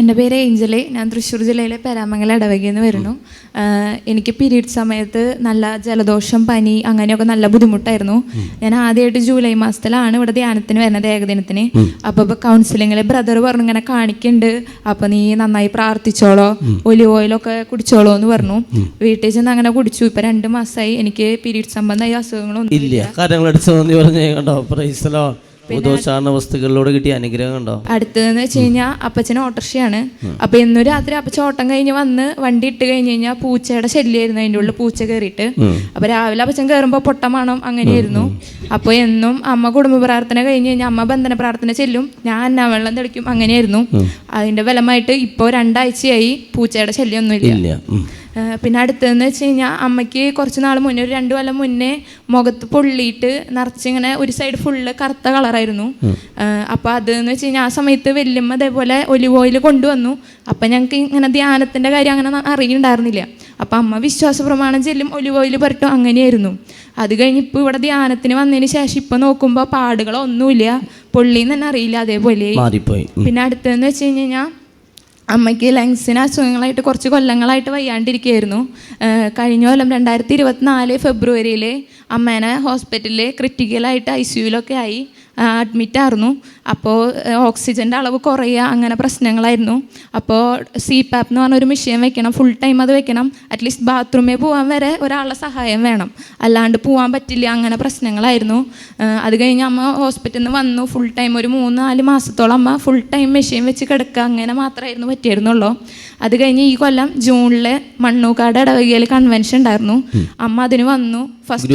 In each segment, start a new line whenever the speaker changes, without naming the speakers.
എന്റെ പേര് ഏഞ്ചലി. ഞാൻ തൃശ്ശൂർ ജില്ലയിലെ പരാമംഗല ഇടവകയിൽ നിന്ന് വരുന്നു എനിക്ക് പീരീഡ് സമയത്ത് നല്ല ജലദോഷം പനി അങ്ങനെയൊക്കെ നല്ല ബുദ്ധിമുട്ടായിരുന്നു. ഞാൻ ആദ്യമായിട്ട് ജൂലൈ മാസത്തിലാണ് ഇവിടെ ധ്യാനത്തിന് വരുന്നത് ഏകദിനത്തിന്. അപ്പോൾ ഇപ്പോൾ കൗൺസിലിങ്ങിൽ ബ്രദർ പറഞ്ഞു ഇങ്ങനെ കാണിക്കുന്നുണ്ട് അപ്പോൾ നീ നന്നായി പ്രാർത്ഥിച്ചോളോ. ഒലിവ് ഓയിലൊക്കെ കുടിച്ചോളോ എന്ന് പറഞ്ഞു. വീട്ടിൽ ചെന്ന് അങ്ങനെ കുടിച്ചു. ഇപ്പം രണ്ട് മാസമായി എനിക്ക് പീരീഡ് സംബന്ധമായ അസുഖങ്ങളൊന്നും
ഇല്ല. നന്ദി ഉദോഷാരണ വസ്തുക്കളിലൂടെ കിട്ടിയ അനുഗ്രഹം ഉണ്ടോ
അടുത്തതെന്ന് വെച്ച് കഴിഞ്ഞാൽ അപ്പച്ചന് ഓട്ടർഷയാണ്. അപ്പൊ ഇന്ന് രാത്രി അപ്പച്ച ഓട്ടം കഴിഞ്ഞ് വന്ന് വണ്ടി ഇട്ട് കഴിഞ്ഞ് കഴിഞ്ഞാൽ പൂച്ചയുടെ ശല്യമായിരുന്നു അതിന്റെ ഉള്ളിൽ പൂച്ച കയറിയിട്ട് അപ്പൊ രാവിലെ അപ്പച്ചൻ കയറുമ്പോൾ പൊട്ടമാണം അങ്ങനെയായിരുന്നു. അപ്പോൾ എന്നും അമ്മ കുടുംബ പ്രാർത്ഥന കഴിഞ്ഞ് കഴിഞ്ഞാൽ അമ്മ ബന്ധന പ്രാർത്ഥന ചെല്ലും. ഞാൻ അന്നവെള്ളം തെളിക്കും. അങ്ങനെയായിരുന്നു. അതിന്റെ ഫലമായിട്ട് ഇപ്പോൾ രണ്ടാഴ്ചയായി പൂച്ചയുടെ
ഉം.
ഏഹ് പിന്നെ അടുത്തതെന്ന് വെച്ച് കഴിഞ്ഞാൽ അമ്മയ്ക്ക് കുറച്ച് നാൾ മുന്നേ ഒരു രണ്ട് കൊല്ലം മുന്നേ മുഖത്ത് പൊള്ളിയിട്ട് നിറച്ചിങ്ങനെ ഒരു സൈഡ് ഫുള്ള് കറുത്ത കളറായിരുന്നു. അപ്പോൾ അതെന്ന് വെച്ച് കഴിഞ്ഞാൽ ആ സമയത്ത് വല്യമ്മ അതേപോലെ ഒലിവ് ഓയിൽ കൊണ്ടുവന്നു. അപ്പം ഞങ്ങൾക്ക് ഇങ്ങനെ ധ്യാനത്തിന്റെ കാര്യം അങ്ങനെ അറിയുന്നുണ്ടായിരുന്നില്ല. അപ്പം അമ്മ വിശ്വാസ പ്രമാണം ചെല്ലും ഒലിവ് ഓയിൽ പുരട്ടും അങ്ങനെയായിരുന്നു. അത് കഴിഞ്ഞ് ഇപ്പോൾ ഇവിടെ ധ്യാനത്തിന് വന്നതിന് ശേഷം ഇപ്പം നോക്കുമ്പോൾ പാടുകളൊന്നുമില്ല. പൊള്ളിന്ന് തന്നെ അറിയില്ല അതേപോലെ. പിന്നെ അടുത്തതെന്ന് വെച്ച് കഴിഞ്ഞ് കഴിഞ്ഞാൽ അമ്മയ്ക്ക് ലങ്സിന് അസുഖങ്ങളായിട്ട് കുറച്ച് കൊല്ലങ്ങളായിട്ട് വയ്യാണ്ടിരിക്കുകയായിരുന്നു. കഴിഞ്ഞ കൊല്ലം രണ്ടായിരത്തി ഇരുപത്തിനാല് ഫെബ്രുവരിയിൽ അമ്മേനെ ഹോസ്പിറ്റലിൽ ക്രിറ്റിക്കലായിട്ട് ഐ സിയുലൊക്കെ ആയി. അഡ്മിറ്റ് ആയിരുന്നു. അപ്പോൾ ഓക്സിജന്റെ അളവ് കുറയുക അങ്ങനെ പ്രശ്നങ്ങളായിരുന്നു. അപ്പോൾ സി പാപ്പ് എന്ന് പറഞ്ഞൊരു മെഷീൻ വെക്കണം ഫുൾ ടൈം അത് വെക്കണം. അറ്റ്ലീസ്റ്റ് ബാത്റൂമിൽ പോകാൻ വരെ ഒരാളുടെ സഹായം വേണം. അല്ലാണ്ട് പോകാൻ പറ്റില്ല അങ്ങനെ പ്രശ്നങ്ങളായിരുന്നു. അത് കഴിഞ്ഞ് അമ്മ ഹോസ്പിറ്റലിൽ നിന്ന് വന്നു. ഫുൾ ടൈം ഒരു മൂന്ന് നാല് മാസത്തോളം അമ്മ ഫുൾ ടൈം മെഷീൻ വെച്ച് കിടക്കുക. അങ്ങനെ മാത്രമായിരുന്നു പറ്റിയിരുന്നുള്ളൂ. അത് കഴിഞ്ഞ് ഈ കൊല്ലം ജൂണിൽ മണ്ണൂക്കാട് ഇടവകയിൽ കൺവെൻഷൻ ഉണ്ടായിരുന്നു. അമ്മ അതിന് വന്നു. First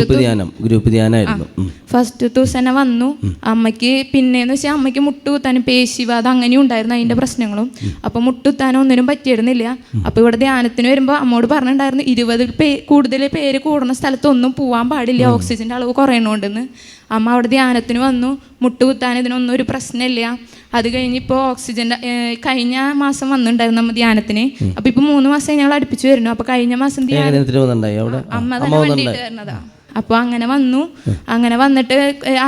group ധ്യാനമായിരുന്നു.
ഫസ്റ്റ് ദിവസം വന്നു. അമ്മയ്ക്ക് പിന്നെന്ന് വെച്ചാൽ അമ്മയ്ക്ക് മുട്ടുകുത്താനും പേശിവാദം അങ്ങനെയും ഉണ്ടായിരുന്നു അതിന്റെ പ്രശ്നങ്ങളും. അപ്പൊ മുട്ടുകുത്താനോ ഒന്നിനും പറ്റിയിരുന്നില്ല. അപ്പൊ ഇവിടെ ധ്യാനത്തിന് വരുമ്പോൾ അമ്മോട് പറഞ്ഞിട്ടുണ്ടായിരുന്നു ഇരുപത് പേ കൂടുതൽ പേര് കൂടുന്ന സ്ഥലത്തൊന്നും പോവാൻ പാടില്ല ഓക്സിജന്റെ അളവ് കുറയണോണ്ടെന്ന്. അമ്മ അവിടെ ധ്യാനത്തിന് വന്നു. മുട്ടുകുത്താൻ ഇതിനൊന്നും ഒരു പ്രശ്നമില്ല. അത് കഴിഞ്ഞ് ഇപ്പോൾ ഓക്സിജൻ കഴിഞ്ഞ മാസം വന്നിട്ടുണ്ടായിരുന്നു നമ്മ ധ്യാനത്തിന്. അപ്പൊ ഇപ്പൊ മൂന്ന് മാസം ഞങ്ങൾ അടുപ്പിച്ച് വരുന്നു. അപ്പൊ കഴിഞ്ഞ മാസം
ധ്യാനത്തിന്
അമ്മ തന്നെ വണ്ടിയിട്ട് വരുന്നതാ. അപ്പൊ അങ്ങനെ വന്നു. അങ്ങനെ വന്നിട്ട്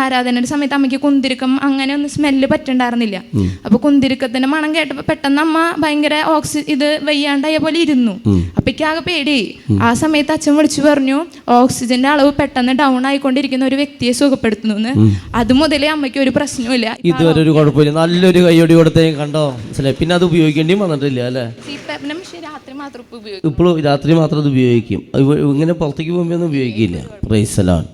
ആരാധനയുടെ സമയത്ത് അമ്മയ്ക്ക് കുന്തിരിക്കം അങ്ങനെ ഒന്നും സ്മെല്ല് പറ്റുണ്ടായിരുന്നില്ല. അപ്പോൾ കുന്തിരിക്കത്തിന്റെ മണം കേട്ടപ്പോൾ പെട്ടെന്ന് അമ്മ ഭയങ്കര ഓക്സി ഇത് വയ്യാണ്ടായ പോലെ ഇരുന്നു. അപ്പൊ എനിക്ക് പേടി. ആ സമയത്ത് അച്ഛൻ വിളിച്ചു പറഞ്ഞു ഓക്സിജന്റെ അളവ് പെട്ടെന്ന് ഡൗൺ ആയിക്കൊണ്ടിരിക്കുന്ന ഒരു വ്യക്തിയെ സുഖപ്പെടുത്തുന്നു എന്ന് അത് മുതലേ അമ്മയ്ക്ക് ഒരു പ്രശ്നമില്ല
ഇതുവരെ ഒരു കുഴപ്പമില്ല. നല്ലൊരു കൈയോടി കൊടുത്തേ കണ്ടോ? മനസ്സിലായി. പിന്നെ അത് ഉപയോഗിക്കേണ്ടിയും വന്നിട്ടില്ല അല്ലേ?
രാത്രി മാത്രം
ഇപ്പോഴും രാത്രി മാത്രം അത് ഉപയോഗിക്കും. ഇങ്ങനെ പുറത്തേക്ക് പോകുമ്പോൾ ഒന്നും ഉപയോഗിക്കില്ല. പ്രൈസലാണ്